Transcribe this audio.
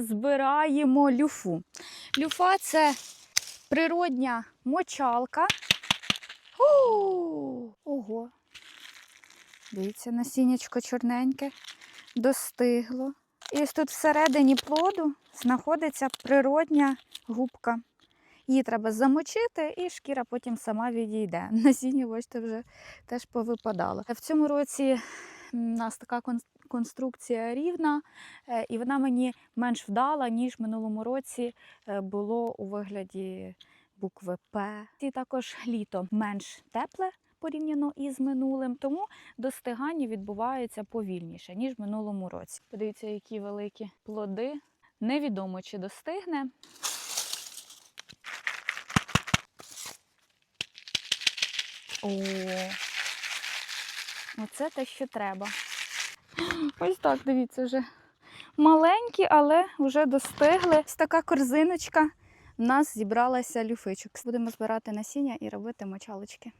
Збираємо люфу. Люфа це природня мочалка. О, Ого. Дивіться, насіннячко чорненьке, достигло. І ось тут всередині плоду знаходиться природня губка. Її треба замочити, і шкіра потім сама відійде. Насіння, бачите, вже теж повипадало. В цьому році у нас така конструкція рівна, е, і вона мені менш вдала, ніж в минулому році е, було у вигляді букви П. І також літо менш тепле порівняно із минулим, тому достигання відбувається повільніше, ніж минулому році. Подивіться, які великі плоди. Невідомо, чи достигне. О, оце те, що треба. Ось так, дивіться, вже маленькі, але вже достигли. Ось така корзиночка. У нас зібралася люфичок. Будемо збирати насіння і робити мочалочки.